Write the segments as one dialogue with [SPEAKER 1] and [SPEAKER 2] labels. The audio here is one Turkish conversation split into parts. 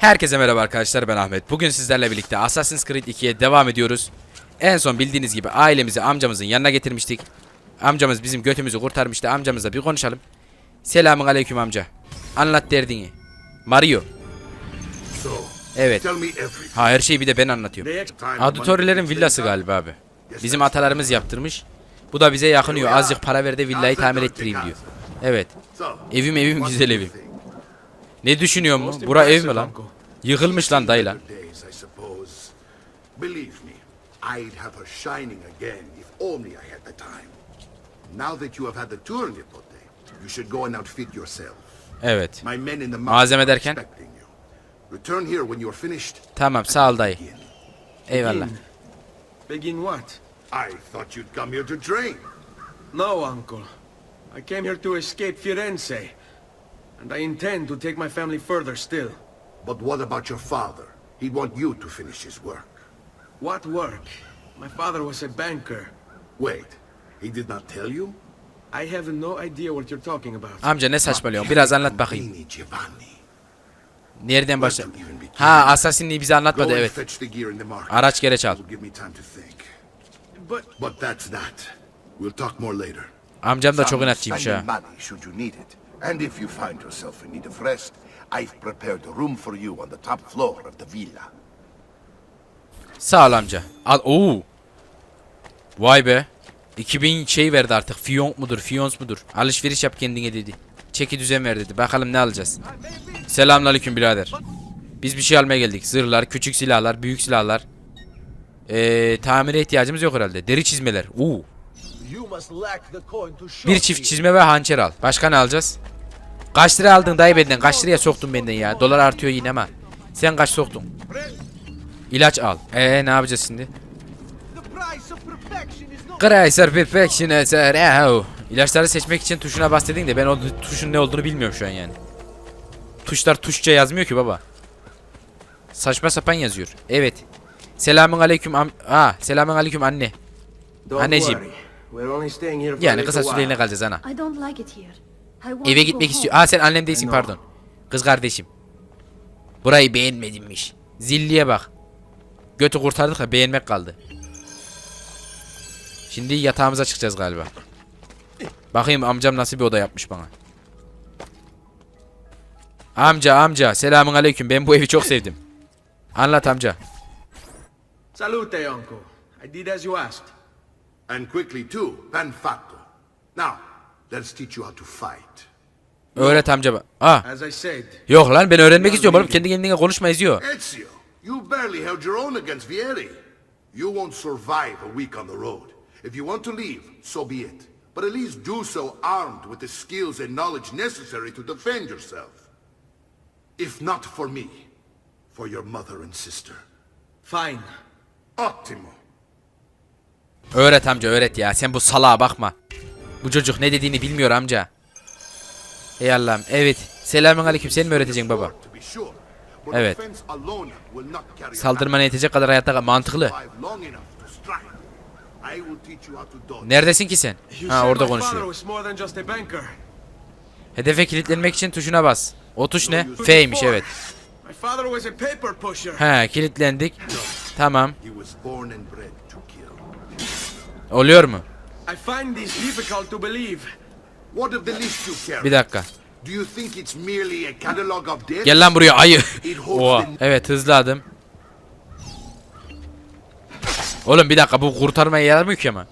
[SPEAKER 1] Herkese merhaba arkadaşlar ben Ahmet. Bugün sizlerle birlikte Assassin's Creed 2'ye devam ediyoruz. En son bildiğiniz gibi ailemizi amcamızın yanına getirmiştik. Amcamız bizim götümüzü kurtarmıştı. Amcamızla bir konuşalım. Selamun aleyküm amca. Anlat derdini. Mario. Evet. Ha her şeyi bir de ben anlatıyorum. Auditorilerin villası galiba abi. Bizim atalarımız yaptırmış. Bu da bize yakınıyor. Azıcık para ver de villayı tamir ettireyim diyor. Evet. Evim evim güzel evim. Ne düşünüyor mu? Bura ev mi lan? Yıkılmış lan dayı lan.
[SPEAKER 2] Believe me, I'd have her shining again if only I had the time. Now that you have had the tour, Nipote, you should go and outfit yourself.
[SPEAKER 1] Evet.
[SPEAKER 2] My men in the
[SPEAKER 1] Malzeme derken? Tamam sağ ol dayı. Eyvallah.
[SPEAKER 3] Begin what?
[SPEAKER 2] I thought you'd come here to train.
[SPEAKER 3] No, uncle. I came here to escape Firenze. And I intend to take my family further still.
[SPEAKER 2] But what about your father? He'd want you to finish his work.
[SPEAKER 3] What work? My father was a banker.
[SPEAKER 2] Wait, he did not tell you?
[SPEAKER 3] I have no idea what you're talking about.
[SPEAKER 1] Amca ne saçmalıyorsun? Biraz anlat bakayım. Nereden başla? Ha Assassin'liği bize anlatmadı evet.
[SPEAKER 2] fetch the gear in the market.
[SPEAKER 1] Araç gereç al.
[SPEAKER 2] Will give me time to think.
[SPEAKER 3] But
[SPEAKER 2] But that's that. We'll talk more later.
[SPEAKER 1] Amcam da çok
[SPEAKER 4] Some
[SPEAKER 1] inatçıymış ha.
[SPEAKER 4] And if you find yourself in need of rest, I've prepared a room for you on the top floor of the villa.
[SPEAKER 1] Sağ ol. Al. Oo. Vay be. 2000 şey verdi artık. Fiyonk mudur? Fiyons mudur? Alışveriş yap kendine dedi. Çeki düzen ver dedi. Bakalım ne alacağız. Selamünaleyküm birader. Biz bir şey almaya geldik. Zırhlar, küçük silahlar, büyük silahlar. Ee, tamire ihtiyacımız yok herhalde. Deri çizmeler. Oo. Bir çift çizme ve hançer al. Başka ne alacağız? Kaç lira aldın dayı benden? Kaç liraya soktun benden ya? Dolar artıyor yine ama. Sen kaç soktun? İlaç al. Ee ne yapacağız şimdi? Chrysler Perfection eser. İlaçları seçmek için tuşuna bas dedin de ben o tuşun ne olduğunu bilmiyorum şu an yani. Tuşlar tuşça yazmıyor ki baba. Saçma sapan yazıyor. Evet. Selamun aleyküm am ha, selamun aleyküm anne.
[SPEAKER 3] don't
[SPEAKER 1] Anneciğim. Yani kısa süreliğine kalacağız ana.
[SPEAKER 5] I don't like it here. I want
[SPEAKER 1] Eve
[SPEAKER 5] to
[SPEAKER 1] gitmek
[SPEAKER 5] go
[SPEAKER 1] istiyor.
[SPEAKER 5] home.
[SPEAKER 1] Aa sen annem değilsin pardon. Kız kardeşim. Burayı beğenmedimmiş. Zilliye bak. Götü kurtardık da beğenmek kaldı. Şimdi yatağımıza çıkacağız galiba. Bakayım amcam nasıl bir oda yapmış bana. Amca amca selamun aleyküm ben bu evi çok sevdim. Anlat amca.
[SPEAKER 3] Salute, uncle. I did as you asked.
[SPEAKER 2] And quickly too, ben fatto. Now, let's teach you how to fight.
[SPEAKER 1] Öğret amca. ba- Aa
[SPEAKER 3] As I said,
[SPEAKER 1] yok lan ben öğrenmek istiyorum oğlum kendi kendine konuşma izliyor.
[SPEAKER 2] Ezio, you barely held your own against Vieri. You won't survive a week on the road. If you want to leave, so be it. But at least do so armed with the skills and knowledge necessary to defend yourself. If not for me, for your mother and sister.
[SPEAKER 3] fine.
[SPEAKER 2] Ottimo.
[SPEAKER 1] Öğret amca öğret ya. Sen bu salağa bakma. Bu çocuk ne dediğini bilmiyor amca. Ey Allah'ım. Evet. Selamun aleyküm. Sen mi öğreteceksin baba? Evet. Saldırmana yetecek kadar hayatta kal. Mantıklı. Neredesin ki sen? Ha orada konuşuyor. Hedefe kilitlenmek için tuşuna bas. O tuş ne? F'ymiş evet. He kilitlendik. Tamam. Oluyor mu?
[SPEAKER 3] I find this difficult to believe.
[SPEAKER 2] What of the list you carry?
[SPEAKER 1] Bir dakika.
[SPEAKER 2] Do you think it's merely a catalog of deaths?
[SPEAKER 1] Gel lan buraya ayı. Oha. Evet hızlı adım. Oğlum bir dakika bu kurtarmaya yaramıyor ki ama.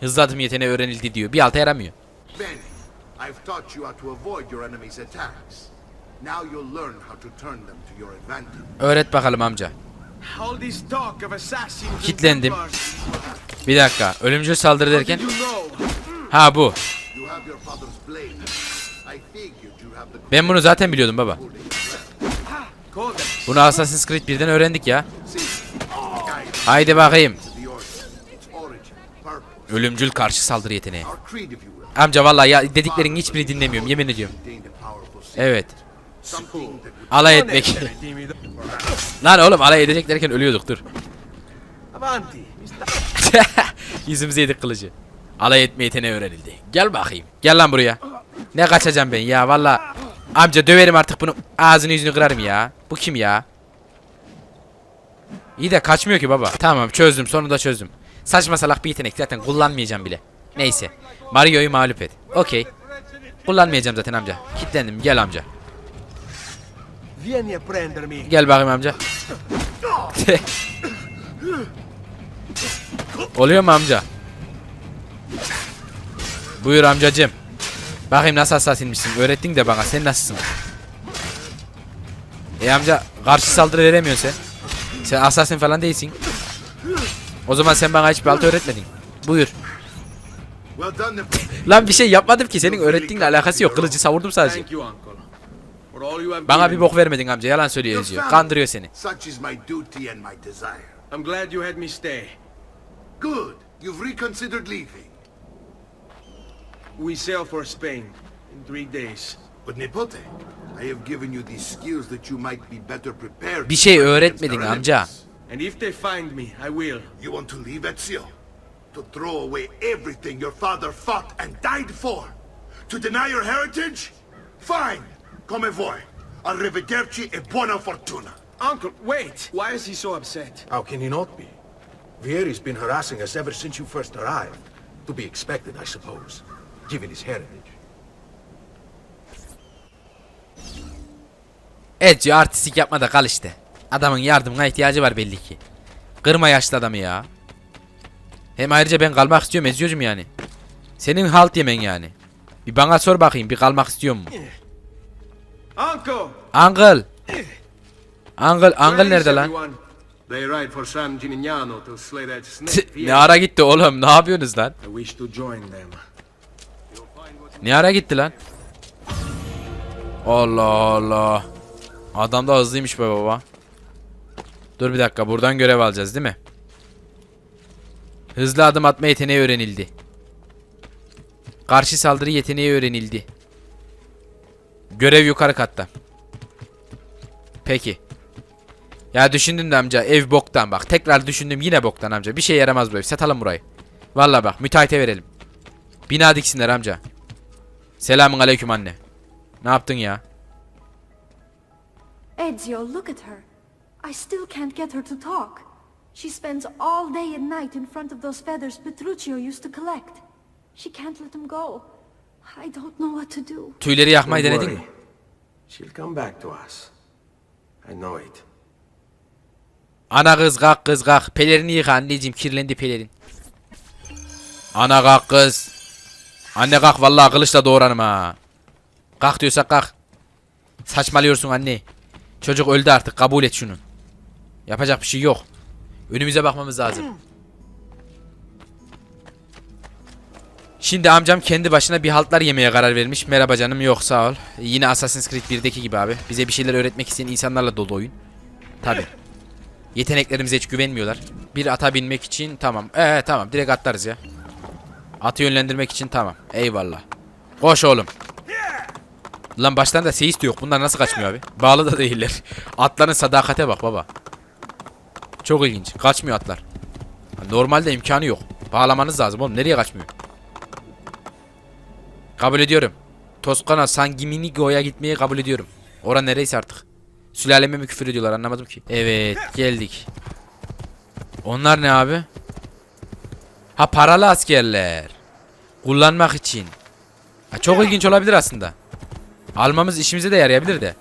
[SPEAKER 1] Hızlı adım yeteneği öğrenildi diyor. Bir alta yaramıyor.
[SPEAKER 2] Benny, I've taught you how to avoid your enemy's attacks. Now you'll learn how to turn them to your advantage.
[SPEAKER 1] Öğret bakalım amca.
[SPEAKER 3] All this talk of assassins and
[SPEAKER 1] Kitlendim. Bir dakika. Ölümcül saldırı derken. Ha bu. Ben bunu zaten biliyordum baba. Bunu Assassin's Creed 1'den öğrendik ya. Haydi bakayım. Ölümcül karşı saldırı yeteneği. Amca vallahi ya dediklerin hiçbirini dinlemiyorum yemin ediyorum. Evet. Alay etmek. Lan oğlum alay edecek derken ölüyorduk dur. Yüzümüze yedik kılıcı. Alay etme yeteneği öğrenildi. Gel bakayım. Gel lan buraya. Ne kaçacağım ben ya valla. Amca döverim artık bunu. Ağzını yüzünü kırarım ya. Bu kim ya? İyi de kaçmıyor ki baba. Tamam çözdüm sonunda çözdüm. Saçma salak bir yetenek zaten kullanmayacağım bile. Neyse. Mario'yu mağlup et. Okey. Kullanmayacağım zaten amca. Kitlendim gel amca.
[SPEAKER 3] Vieni a prendermi.
[SPEAKER 1] Gel bakayım amca. Oluyor mu amca? Buyur amcacım. Bakayım nasıl assassinmişsin. Öğrettin de bana. Sen nasılsın? E amca karşı saldırı veremiyorsun sen. Sen assassin falan değilsin. O zaman sen bana hiçbir altı öğretmedin. Buyur. Lan bir şey yapmadım ki. Senin öğrettiğinle alakası yok. Kılıcı savurdum sadece. Bana
[SPEAKER 3] given
[SPEAKER 1] bir bok vermedin amca. Yalan söylüyor
[SPEAKER 2] Your
[SPEAKER 1] yazıyor.
[SPEAKER 2] family.
[SPEAKER 1] Kandırıyor seni.
[SPEAKER 2] Such is my duty and my desire.
[SPEAKER 3] I'm glad you had me stay.
[SPEAKER 2] Good. You've reconsidered leaving.
[SPEAKER 3] We sail for Spain in three days.
[SPEAKER 2] But Nepote, I have given you these skills that you might be better prepared.
[SPEAKER 1] Bir şey öğretmedin amca.
[SPEAKER 3] And if they find me, I will.
[SPEAKER 2] You want to leave Ezio? To throw away everything your father fought and died for? To deny your heritage? Fine. Come voi. Arrivederci e buona fortuna.
[SPEAKER 3] Uncle, wait! Why is he so upset?
[SPEAKER 6] How can he not be? Vieri's been harassing us ever since you first arrived. To be expected, I suppose, given his heritage.
[SPEAKER 1] Ezio artistik yapma da kal işte. Adamın yardımına ihtiyacı var belli ki. Kırma yaşlı adamı ya. Hem ayrıca ben kalmak istiyorum Ezio'cum yani. Senin halt yemen yani. Bir bana sor bakayım bir kalmak istiyor mu?
[SPEAKER 3] Uncle!
[SPEAKER 1] Uncle. Uncle, Uncle nerede lan? ne ara gitti oğlum ne yapıyorsunuz lan? Ne ara gitti lan? Allah Allah. Adam da hızlıymış be baba. Dur bir dakika buradan görev alacağız değil mi? Hızlı adım atma yeteneği öğrenildi. Karşı saldırı yeteneği öğrenildi. Görev yukarı katta. Peki. Ya düşündüm de amca ev boktan bak. Tekrar düşündüm yine boktan amca. Bir şey yaramaz bu ev. Satalım burayı. Vallahi bak müteahhite verelim. Bina diksinler amca. Selamun aleyküm anne. Ne yaptın ya?
[SPEAKER 5] Ezio, look at her. I still can't get her to talk. She spends all day and night in front of those feathers Petruchio used to collect. She can't let them go. I don't know what to do.
[SPEAKER 1] Tüyleri yakmayı
[SPEAKER 6] Don't
[SPEAKER 1] denedin
[SPEAKER 6] worry.
[SPEAKER 1] mi?
[SPEAKER 6] She'll come back to us. I know it.
[SPEAKER 1] Ana kız kalk kız kalk. Pelerini yıka anneciğim kirlendi pelerin. Ana kalk kız. Anne kalk vallahi kılıçla doğranım ha. Kalk diyorsa kalk. Saçmalıyorsun anne. Çocuk öldü artık kabul et şunu. Yapacak bir şey yok. Önümüze bakmamız lazım. Şimdi amcam kendi başına bir haltlar yemeye karar vermiş. Merhaba canım yok sağ ol. Yine Assassin's Creed 1'deki gibi abi. Bize bir şeyler öğretmek isteyen insanlarla dolu oyun. Tabi. Yeteneklerimize hiç güvenmiyorlar. Bir ata binmek için tamam. Ee tamam direkt atlarız ya. Atı yönlendirmek için tamam. Eyvallah. Koş oğlum. Lan başlarında seyis de yok. Bunlar nasıl kaçmıyor abi? Bağlı da değiller. Atların sadakate bak baba. Çok ilginç. Kaçmıyor atlar. Normalde imkanı yok. Bağlamanız lazım oğlum. Nereye kaçmıyor? Kabul ediyorum. Toskana Sangiminigo'ya gitmeyi kabul ediyorum. Ora nereyse artık. Sülaleme mi küfür ediyorlar anlamadım ki. Evet geldik. Onlar ne abi? Ha paralı askerler. Kullanmak için. Ha, çok ilginç olabilir aslında. Almamız işimize de yarayabilir de.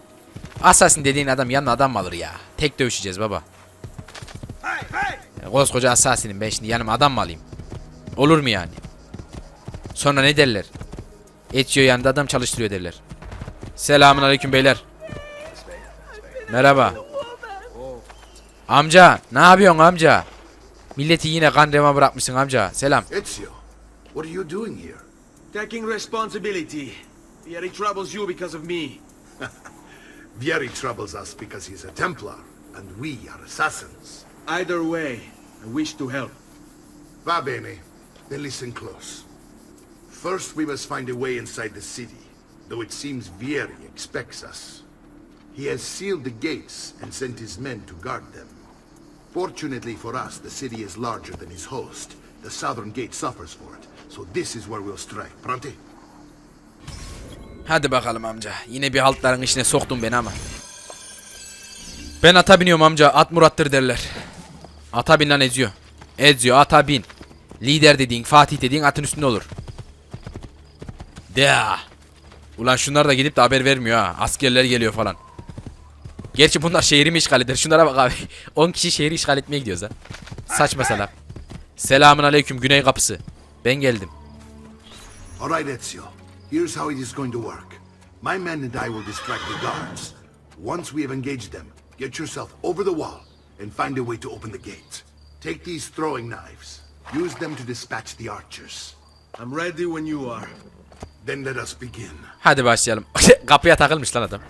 [SPEAKER 1] Assassin dediğin adam yanına adam mı alır ya? Tek dövüşeceğiz baba. Ya, Koskoca Assassin'im ben şimdi yanıma adam mı alayım? Olur mu yani? Sonra ne derler? Ezio yanında adam çalıştırıyor derler. Selamun aleyküm beyler. Merhaba. Amca, ne yapıyorsun amca? Milleti yine kan rema bırakmışsın amca. Selam.
[SPEAKER 2] Ezio, what are you doing here?
[SPEAKER 3] Taking responsibility. Vieri troubles you because of me.
[SPEAKER 2] Vieri troubles us because he's a Templar, and we are assassins.
[SPEAKER 3] Either way, I wish to help.
[SPEAKER 2] Va bene. Then listen close. First, we must find a way inside the city, though it seems Vieri expects us. He has sealed the gates and sent his men to guard them. Fortunately for us, the city is larger than his host. The southern gate suffers for it, so this is where we'll strike. Pronti?
[SPEAKER 1] Hadi bakalım amca. Yine bir haltların içine soktun beni ama. Ben ata biniyorum amca. At Murat'tır derler. Ata bin lan Ezio. Ezio ata bin. Lider dediğin Fatih dediğin atın üstünde olur. De. Ulan şunlar da gidip de haber vermiyor ha. Askerler geliyor falan. Gerçi bunlar şehri mi işgal eder? Şunlara bak abi. 10 kişi şehri işgal etmeye gidiyoruz ha. Saçma salak. Selamun aleyküm güney kapısı. Ben geldim.
[SPEAKER 2] All right, Ezio. Here's how it is going to work. My men and I will distract the guards. Once we have engaged them, get yourself over the wall and find a way to open the gate. Take these throwing knives. Use them to dispatch the archers.
[SPEAKER 3] I'm ready when you are.
[SPEAKER 2] Then let us begin.
[SPEAKER 1] Hadi başlayalım. Kapıya takılmış lan adam.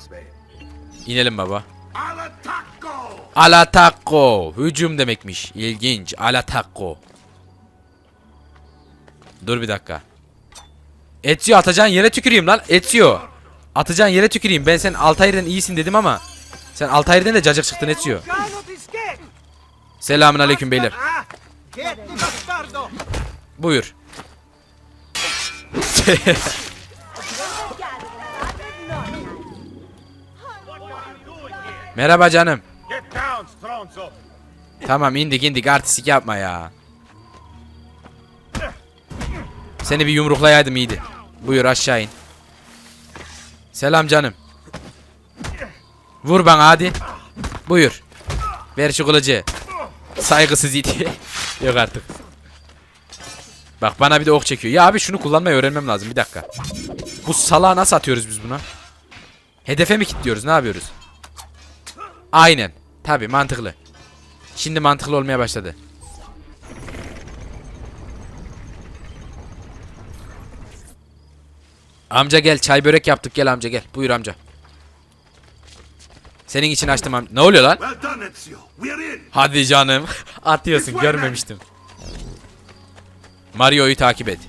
[SPEAKER 1] İnelim baba.
[SPEAKER 2] Al attacco!
[SPEAKER 1] Alatako. Hücum demekmiş. İlginç. Alatako. Dur bir dakika. Ezio atacağın yere tüküreyim lan. Ezio. Atacağın yere tüküreyim. Ben sen Altair'den iyisin dedim ama. Sen Altair'den de cacık çıktın Ezio. Selamun aleyküm beyler. Buyur. Merhaba canım. Tamam indik indik artistik yapma ya. Seni bir yumruklayaydım iyiydi. Buyur aşağı in. Selam canım. Vur bana hadi. Buyur. Ver şu kılıcı. Saygısız it. Yok artık. Bak bana bir de ok çekiyor. Ya abi şunu kullanmayı öğrenmem lazım. Bir dakika. Bu salağı nasıl atıyoruz biz buna? Hedefe mi kilitliyoruz? Ne yapıyoruz? Aynen. Tabi mantıklı. Şimdi mantıklı olmaya başladı. Amca gel çay börek yaptık gel amca gel. Buyur amca. Senin için açtım amca. Ne oluyor lan? Hadi canım. Atıyorsun görmemiştim. Mario'yu takip et.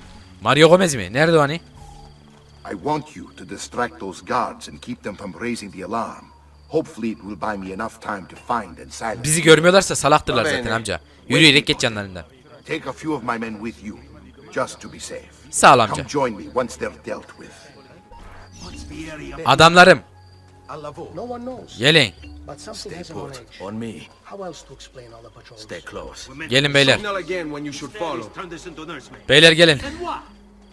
[SPEAKER 1] Mario Gomez mi? Nerede o hani?
[SPEAKER 4] I want you to distract those guards and keep them from raising the alarm. Hopefully it will buy me enough time to find and silence.
[SPEAKER 1] Bizi görmüyorlarsa salaktırlar zaten amca. Yürüyerek geç yanlarından.
[SPEAKER 4] Take a few of my men with you, just to be safe.
[SPEAKER 1] Sağ ol amca.
[SPEAKER 4] Come join me once they're dealt with.
[SPEAKER 1] Adamlarım.
[SPEAKER 7] No one knows,
[SPEAKER 1] Gelin.
[SPEAKER 7] but something has.
[SPEAKER 6] On me.
[SPEAKER 7] How else to explain all the patrols?
[SPEAKER 6] Stay close.
[SPEAKER 1] Gelin beyler.
[SPEAKER 3] Signal again when you should follow.
[SPEAKER 1] Beyler gelin.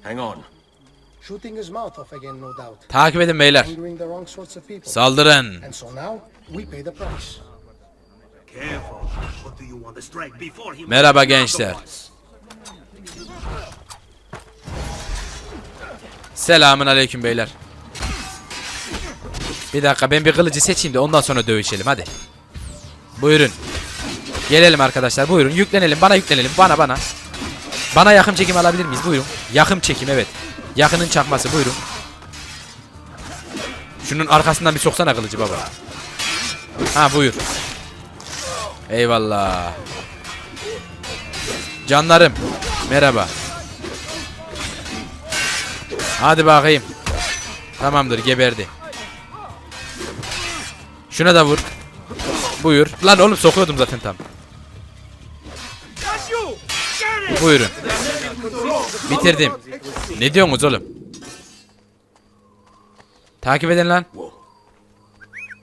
[SPEAKER 6] Hang on.
[SPEAKER 7] Shooting his mouth off again, no doubt.
[SPEAKER 1] Takip edin beyler. Saldırın.
[SPEAKER 7] And so now, we pay the price.
[SPEAKER 1] Merhaba gençler. Selamun aleyküm beyler. Bir dakika ben bir kılıcı seçeyim de ondan sonra dövüşelim hadi. Buyurun. Gelelim arkadaşlar buyurun yüklenelim bana yüklenelim bana bana. Bana yakın çekim alabilir miyiz buyurun. Yakın çekim evet. Yakının çakması buyurun. Şunun arkasından bir soksana kılıcı baba. Ha buyur. Eyvallah. Canlarım. Merhaba. Hadi bakayım. Tamamdır geberdi. Şuna da vur. Buyur. Lan oğlum sokuyordum zaten tam. Buyurun. Bitirdim. Ne diyorsunuz oğlum? Takip edin lan.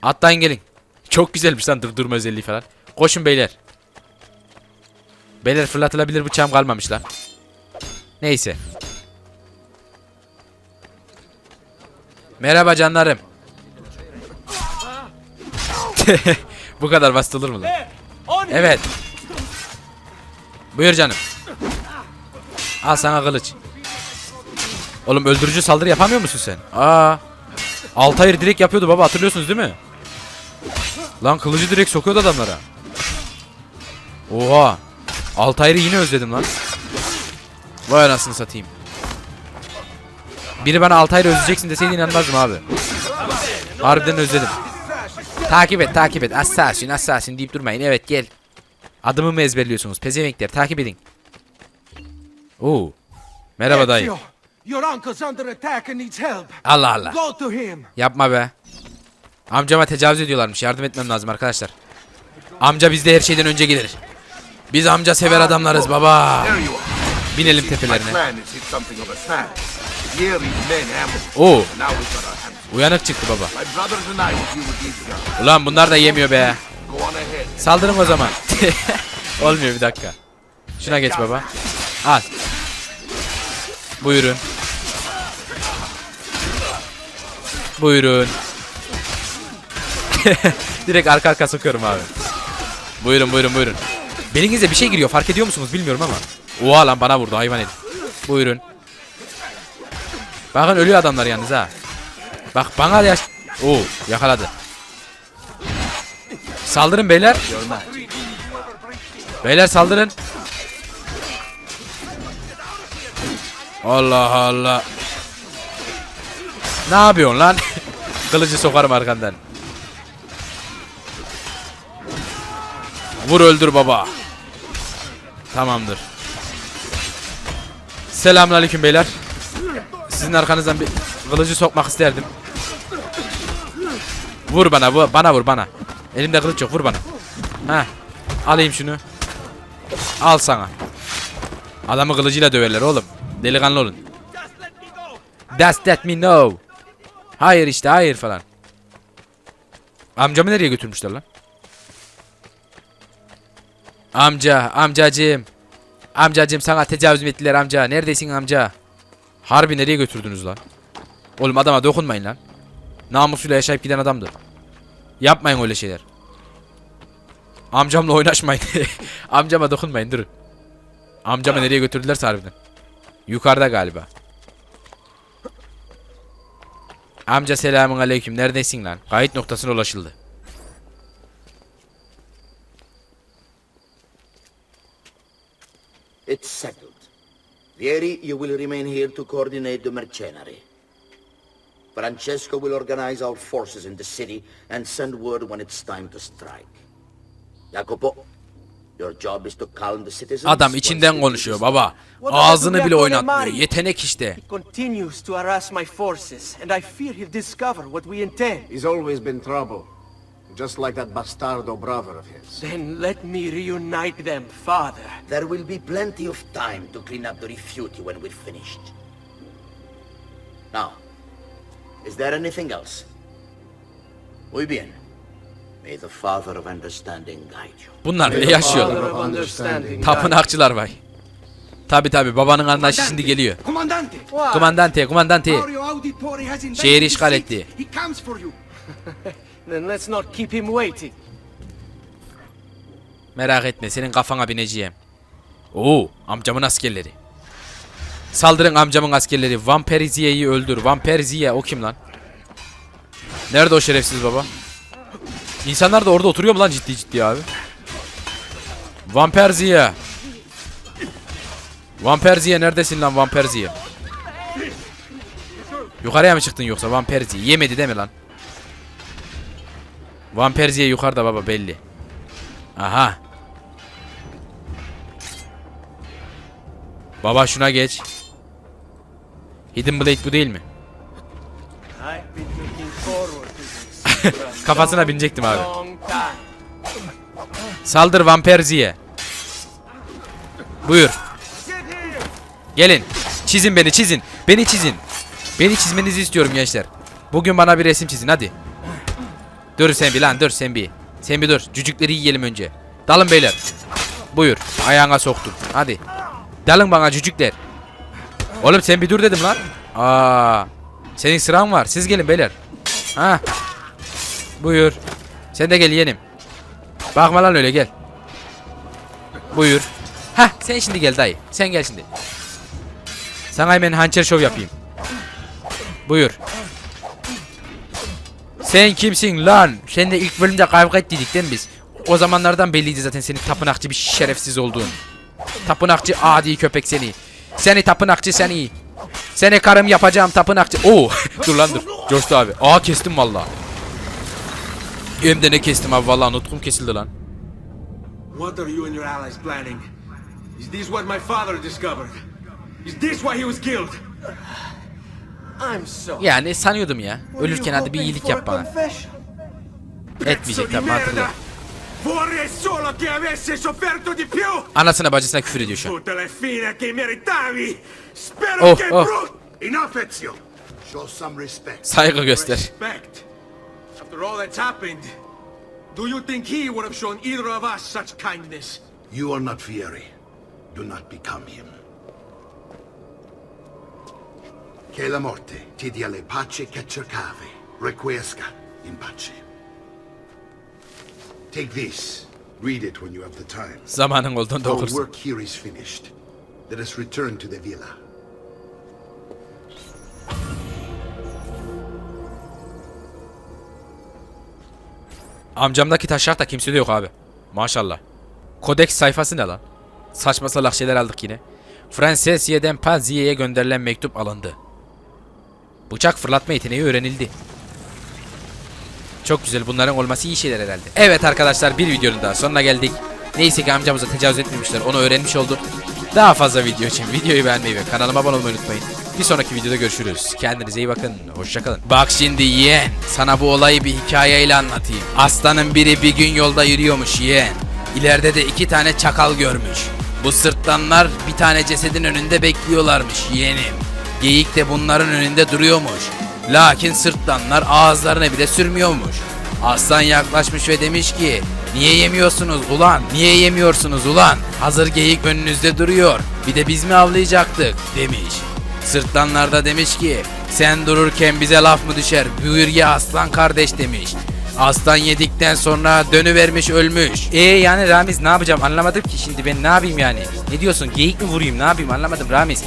[SPEAKER 1] Atlayın gelin. Çok güzelmiş lan durdurma özelliği falan. Koşun beyler. Beyler fırlatılabilir bıçağım kalmamış lan. Neyse. Merhaba canlarım. Bu kadar basit olur mu lan? Evet. Buyur canım. Al sana kılıç. Oğlum öldürücü saldırı yapamıyor musun sen? Aa. Altair direkt yapıyordu baba hatırlıyorsunuz değil mi? Lan kılıcı direkt sokuyordu adamlara. Oha. Altair'i yine özledim lan. Vay anasını satayım. Biri bana Altair'i özleyeceksin deseydi inanmazdım abi. Harbiden özledim. Takip et takip et. Assassin assassin deyip durmayın. Evet gel. Adımı mı ezberliyorsunuz? Pezevenkler takip edin. Oo. Merhaba dayı.
[SPEAKER 3] Your uncle's under attack and needs help.
[SPEAKER 1] Allah Allah.
[SPEAKER 3] Go to him.
[SPEAKER 1] Yapma be. Amcama tecavüz ediyorlarmış. Yardım etmem lazım arkadaşlar. Amca bizde her şeyden önce gelir. Biz amca sever adamlarız baba. Binelim tepelerine. Oo. Uyanık çıktı baba. Ulan bunlar da yemiyor be. Saldırın o zaman. Olmuyor bir dakika. Şuna geç baba. Al. Buyurun. Buyurun. Direkt arka arka sokuyorum abi. Buyurun buyurun buyurun. Belinize bir şey giriyor fark ediyor musunuz bilmiyorum ama. Oha lan bana vurdu hayvan herif. Buyurun. Bakın ölüyor adamlar yalnız ha. Bak bana yaş... Oo yakaladı. Saldırın beyler. Beyler saldırın. Allah Allah. Ne yapıyorsun lan? Kılıcı sokarım arkandan. Vur öldür baba. Tamamdır. Selamünaleyküm beyler. Sizin arkanızdan bir kılıcı sokmak isterdim. Vur bana, bu bana vur bana. Elimde kılıç yok, vur bana. Ha. Alayım şunu. Al sana. Adamı kılıcıyla döverler oğlum. Delikanlı olun. Just let me know. Hayır işte, hayır falan. Amcamı nereye götürmüşler lan? Amca, amcacığım. Amcacığım sana tecavüz ettiler amca? Neredesin amca? Harbi nereye götürdünüz lan? Oğlum adama dokunmayın lan. Namusuyla yaşayıp giden adamdı. Yapmayın öyle şeyler. Amcamla oynaşmayın. Amcama dokunmayın durun. Amcamı nereye götürdüler harbiden. Yukarıda galiba. Amca selamun aleyküm. Neredesin lan? Kayıt noktasına ulaşıldı.
[SPEAKER 8] It's settled. Vieri, you will remain here to coordinate the mercenary. Francesco will organize our forces in the city and send word when it's time to strike. Jacopo, your job is to calm the citizens.
[SPEAKER 1] Adam içinden konuşuyor baba. Ağzını bile oynatmıyor. Yetenek işte.
[SPEAKER 9] He continues to harass my forces, and I fear he'll discover what we intend.
[SPEAKER 6] He's always been trouble. Just like that bastardo brother of his.
[SPEAKER 9] Then let me reunite them, father.
[SPEAKER 8] There will be plenty of time to clean up the refuti when we're finished. Now, is there anything else? Muy bien. May the Father of Understanding guide you.
[SPEAKER 1] Bunlar ne yaşıyorlar?
[SPEAKER 9] Father of understanding.
[SPEAKER 1] Tapınakçılar vay. Tabi tabi babanın anlayışı şimdi geliyor.
[SPEAKER 3] Auditore has invaded
[SPEAKER 1] Şehri işgal etti.
[SPEAKER 9] Then let's not keep him waiting.
[SPEAKER 1] Merak etme senin kafana bineceğim. Oo amcamın askerleri. Saldırın amcamın askerleri. Vamperiziye'yi öldür. Vamperiziye o kim lan? Nerede o şerefsiz baba? İnsanlar da orada oturuyor mu lan ciddi ciddi abi? Vamperziye. Vamperziye neredesin lan Vamperziye? Yukarıya mı çıktın yoksa Vamperziye? Yemedi değil mi lan? Vamperziye yukarıda baba belli. Aha. Baba şuna geç. Hidden Blade bu değil mi? Kafasına binecektim abi. Saldır Vamperzi'ye. Buyur. Gelin. Çizin beni çizin. Beni çizin. Beni çizmenizi istiyorum gençler. Bugün bana bir resim çizin hadi. Dur sen bir lan dur. Sen bir dur. Cücükleri yiyelim önce. Dalın beyler. Buyur. Ayağına soktum. Hadi. Dalın bana cücükler. Oğlum sen bir dur dedim lan. Aa. Senin sıran var. Siz gelin beyler. Ha. Buyur. Sen de gel yeğenim. Bakma lan öyle gel. Buyur. Hah sen şimdi gel dayı. Sen gel şimdi. Sana hemen hançer şov yapayım. Buyur. Sen kimsin lan? Seninle ilk bölümde kavga ettiydik değil mi biz? O zamanlardan belliydi zaten senin tapınakçı bir şerefsiz olduğun. Tapınakçı adi köpek seni. Seni tapınakçı seni. Seni karım yapacağım tapınakçı. Oo dur lan dur. Coştu abi. Aa kestim valla. Hem de ne kestim abi valla nutkum kesildi lan.
[SPEAKER 3] What are you and your allies planning? Is this what my father discovered? Is this why he was killed?
[SPEAKER 9] I'm sorry.
[SPEAKER 1] Yani sanıyordum ya. Ölürken hadi bir iyilik yap bana. Etmeyecek tabi hatırlıyorum. Anasına bacısına küfür ediyor şu an. Oh, oh. Saygı göster.
[SPEAKER 3] After all that's happened, do you think he would have shown either of us such kindness?
[SPEAKER 2] You are not Fieri. Do not become him. Che la morte ti dia le pace che cercavi. Requiesca in pace. Take this. Read it when you have the time.
[SPEAKER 1] Zamanın olduğunda
[SPEAKER 2] Our
[SPEAKER 1] okursun.
[SPEAKER 2] work here is finished. Let us return to the villa.
[SPEAKER 1] Amcamdaki taşak da kimse de yok abi. Maşallah. Kodeks sayfası ne lan? Saçma salak şeyler aldık yine. Fransesiyeden Paziye'ye gönderilen mektup alındı. Bıçak fırlatma yeteneği öğrenildi. Çok güzel bunların olması iyi şeyler herhalde. Evet arkadaşlar bir videonun daha sonuna geldik. Neyse ki amcamıza tecavüz etmemişler onu öğrenmiş olduk. Daha fazla video için videoyu beğenmeyi ve kanalıma abone olmayı unutmayın. Bir sonraki videoda görüşürüz. Kendinize iyi bakın. Hoşçakalın. Bak şimdi yeğen. Sana bu olayı bir hikayeyle anlatayım. Aslanın biri bir gün yolda yürüyormuş yeğen. İleride de iki tane çakal görmüş. Bu sırtlanlar bir tane cesedin önünde bekliyorlarmış yeğenim. Geyik de bunların önünde duruyormuş. Lakin sırtlanlar ağızlarına bile sürmüyormuş. Aslan yaklaşmış ve demiş ki Niye yemiyorsunuz ulan? Niye yemiyorsunuz ulan? Hazır geyik önünüzde duruyor. Bir de biz mi avlayacaktık? Demiş. Sırtlanlar da demiş ki sen dururken bize laf mı düşer? Buyur ya aslan kardeş demiş. Aslan yedikten sonra dönüvermiş ölmüş. E yani Ramiz ne yapacağım anlamadım ki şimdi ben ne yapayım yani? Ne diyorsun geyik mi vurayım ne yapayım anlamadım Ramiz.